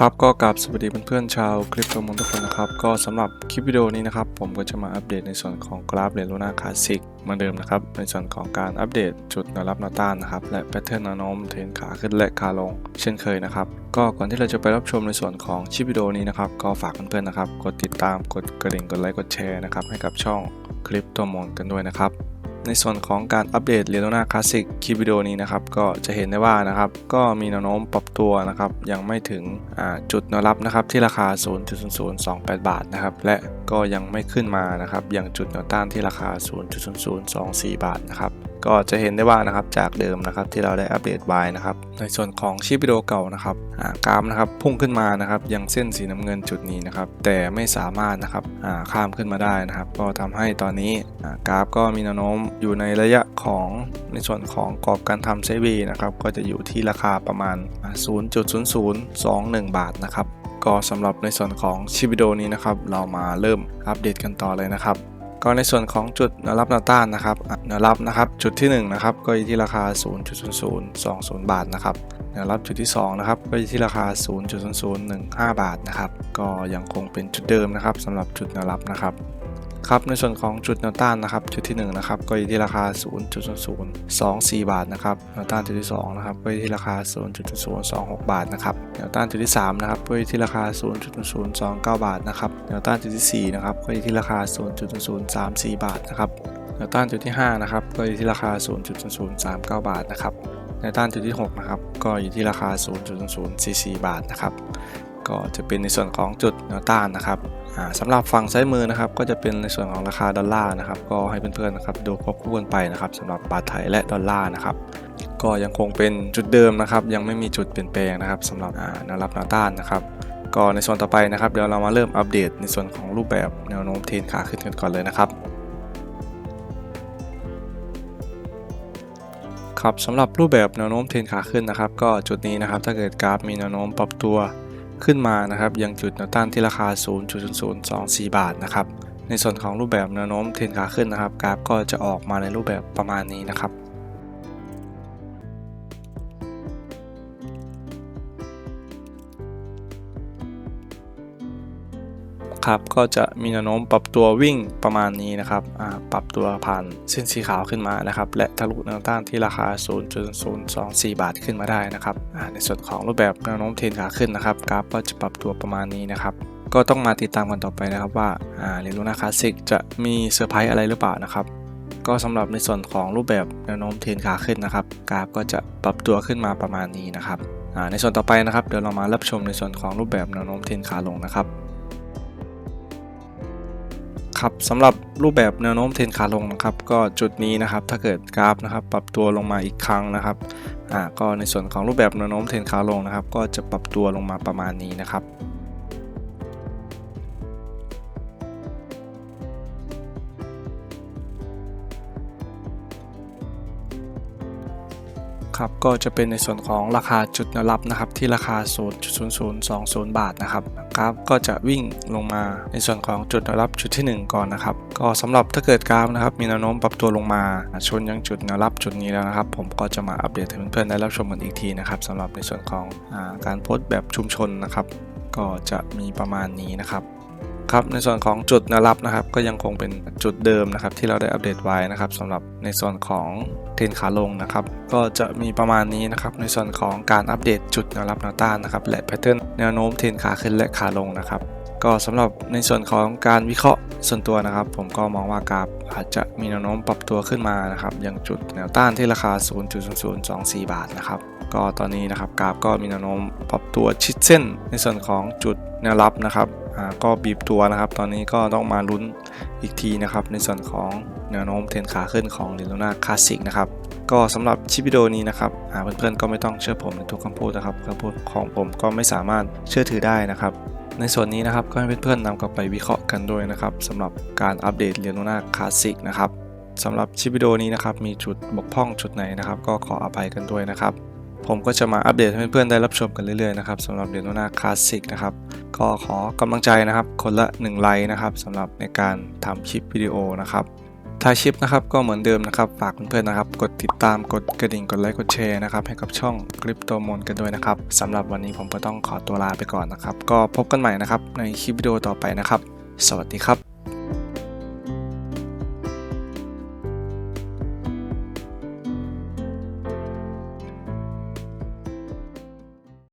ครับก็กราบสวัสดีเพื่อนๆชาวคลิปตัวมนทุกคนนะครับ ก็สำหรับคลิปวิดีโอนี้นะครับ ผมก็จะมาอัปเดตในส่วนของกราฟเรลูน่าคลาสสิกเหมือนเดิมนะครับ ในส่วนของการอัปเดตจุดแนวรับแนวต้านนะครับ และแพทเทิร์นแนวโน้มเทรนขาขึ้นและขาลง เช่นเคยนะครับ ก็ก่อนที่เราจะไปรับชมในส่วนของคลิปวิดีโอนี้นะครับ ก็ฝากเพื่อนๆนะครับ กดติดตามกดกระดิ่งกดไลค์กดแชร์นะครับให้กับช่องคลิปตัวมนกันด้วยนะครับ ในส่วนของการอัปเดต r e โ o นาคลาสสิกคลิปวิดีโอนี้นะครับก็จะเห็นได้ว่านะครับก็มีแนวโน้มปรับตัวนะครับยังไม่ถึงจุดแนวรับนะครับที่ราคา 0.0028 บาทนะครับและก็ยังไม่ขึ้นมานะครับยังจุดแนวต้านที่ราคา 0.0024 บาทนะครับ ก็จะเห็นได้ว่านะครับจากเดิมนะครับที่เราได้อัปเดตไว้นะครับในส่วนของชีพวิดีโอเก่านะครับกราฟนะครับพุ่งขึ้นมานะครับยังเส้นสีน้ำเงินจุดนี้นะครับแต่ไม่สามารถนะครับข้ามขึ้นมาได้นะครับ ก็ทำให้ตอนนี้กราฟก็มีแนวโน้มอยู่ในระยะของในส่วนของกรอบการทำไซเวย์นะครับก็จะอยู่ที่ราคาประมาณอ่า0.0021 บาทนะครับก็สำหรับในส่วนของชิปวิดีโอนี้นะครับ เรามาเริ่มอัปเดตกันต่อเลยนะครับ ก็ในส่วนของจุดแนวรับแนวต้านนะครับแนวรับนะครับจุดที่1นะครับก็อยู่ที่ราคา 0.0020 บาทนะครับแนวรับจุดที่2นะครับก็อยู่ที่ราคา 0.0015 บาทนะครับก็ยังคงเป็นจุดเดิมนะครับสำหรับจุดแนวรับนะครับ ครับในส่วนของจุดแนวต้านนะครับจุดที่1นะครับก็อยู่ที่ราคา 0.0024 บาทนะครับแนวต้านจุดที่2นะครับก็อยู่ที่ราคา0.0026 บาทนะครับแนวต้านจุดที่3นะครับก็อยู่ที่ราคา 0.0029 บาทนะครับแนวต้านจุดที่4นะครับก็อยู่ที่ราคา0.0034 บาทนะครับแนวต้านจุดที่5นะครับก็อยู่ที่ราคา 0.0039 บาทนะครับแนวต้านจุดที่6นะครับก็อยู่ที่ราคา 0.0044 บาทนะครับ ก็จะเป็นในส่วนของจุดแนวต้านนะครับสำหรับฝั่งซ้ายมือนะครับ ก็จะเป็นในส่วนของราคาดอลลาร์นะครับ ก็ให้เพื่อนๆนะครับดูควบคู่กันไปนะครับสำหรับบาทไทยและดอลลาร์นะครับก็ยังคงเป็นจุดเดิมนะครับ ยังไม่มีจุดเปลี่ยนแปลงนะครับสำหรับแนวรับแนวต้านนะครับก็ในส่วนต่อไปนะครับเดี๋ยวเรามาเริ่มอัปเดตในส่วนของรูปแบบแนวโน้มเทรนขาขึ้นกันก่อนเลยนะครับครับสำหรับรูปแบบแนวโน้มเทรนขาขึ้นนะครับ ก็จุดนี้นะครับถ้าเกิดกราฟมีแนวโน้มปรับตัว ขึ้นมานะครับยังจุดแนวต้านที่ราคา 0.0024 บาทนะครับในส่วนของรูปแบบแนวโน้มเทรนขาขึ้นนะครับกราฟก็จะออกมาในรูปแบบประมาณนี้นะครับ ครับ ก็จะมีแนวโน้มปรับตัววิ่งประมาณนี้นะครับปรับตัวผ่านเส้นสีขาวขึ้นมานะครับ และทะลุแนวต้านที่ราคา 0.024 บาทขึ้นมาได้นะครับในส่วนของรูปแบบแนวโน้มเทรนขาขึ้นนะครับ กราฟก็จะปรับตัวประมาณนี้นะครับก็ต้องมาติดตามกันต่อไปนะครับว่าอ่าเรลูนาคลาสสิกจะมีเซอร์ไพรส์อะไรหรือเปล่านะครับ ก็สำหรับในส่วนของรูปแบบแนวโน้มเทรนขาขึ้นนะครับ กราฟก็จะปรับตัวขึ้นมาประมาณนี้นะครับในส่วนต่อไปนะครับเดี๋ยวเรามารับชมในส่วนของรูปแบบแนวโน้มเทรนขาลงนะครับ ครับสำหรับรูปแบบแนวโน้มเทรนขาลงนะครับ ก็จุดนี้นะครับถ้าเกิดกราฟนะครับ ปรับตัวลงมาอีกครั้งนะครับอ่าก็ในส่วนของรูปแบบแนวโน้มเทรนขาลงนะครับ ก็จะปรับตัวลงมาประมาณนี้นะครับ ครับก็จะเป็นในส่วนของราคาจุดแนวรับนะครับที่ราคา 0.0020 บาทนะครับกราฟก็จะวิ่งลงมาในส่วนของจุดแนวรับจุดที่ 1 ก่อนนะครับ ก็สำหรับถ้าเกิดกราฟนะครับมีแนวโน้มปรับตัวลงมาชนยังจุดแนวรับจุดนี้แล้วนะครับ ผมก็จะมาอัปเดตให้เพื่อนๆได้รับชมกันอีกทีนะครับสำหรับในส่วนของอการโพสต์แบบชุมชนนะครับ ก็จะมีประมาณนี้นะครับ ครับในส่วนของจุดแนวรับนะครับก็ยังคงเป็นจุดเดิมนะครับที่เราได้อัปเดตไว้นะครับสำหรับในส่วนของเทรนขาลงนะครับก็จะมีประมาณนี้นะครับในส่วนของการอัปเดตจุดแนวรับแนวต้านนะครับและแพทเทิร์นแนวโน้มเทรนขาขึ้นและขาลงนะครับก็สำหรับในส่วนของการวิเคราะห์ส่วนตัวนะครับ ผมก็มองว่ากราฟอาจจะมีแนวโน้มปรับตัวขึ้นมานะครับอยังจุดแนวต้านที่ราคา 0.0024 บาทนะครับก็ตอนนี้นะครับกราฟก็มีแนวโน้มปรับตัวชิดเส้น ในส่วนของจุดแนวรับนะครับ ก็บีบตัวนะครับ ตอนนี้ก็ต้องมาลุ้นอีกทีนะครับ ในส่วนของแนวโน้มเทรนขาขึ้นของ l ิ l นาคลาสสิกนะครับ ก็สำหรับชิปวิดีโอนี้นะครับเพื่อนๆก็ไม่ต้องเชื่อผมในทุกคำพูดนะครับคำพูดของผมก็ไม่สามารถเชื่อถือได้นะครับในส่วนนี้นะครับก็ให้เพื่อนๆนำกลับไปวิเคราะห์กันด้วยนะครับสำหรับการอัปเดตเรียนรู้หน้าคลาสสิกนะครับสำหรับชิปวิดีโอนี้นะครับมีจุดบกพร่องจุดไหนนะครับ ก็ขออภัยกันด้วยนะครับ ผมก็จะมาอัปเดตให้เพื่อนๆได้รับชมกันเรื่อยๆนะครับสำหรับเรียนหน้าคลาสสิกนะครับก็ขอกำลังใจนะครับคนละ1ไลค์นะครับสำหรับในการทำคลิปวิดีโอนะครับท้ายชิปนะครับก็เหมือนเดิมนะครับฝากเพื่อนๆนะครับ กดติดตามกดกระดิ่งกดไลค์กดแชร์นะครับให้กับช่องคลิปโตมนกันด้วยนะครับสำหรับวันนี้ผมก็ต้องขอตัวลาไปก่อนนะครับ ก็พบกันใหม่นะครับในคลิปวิดีโอต่อไปนะครับ สวัสดีครับ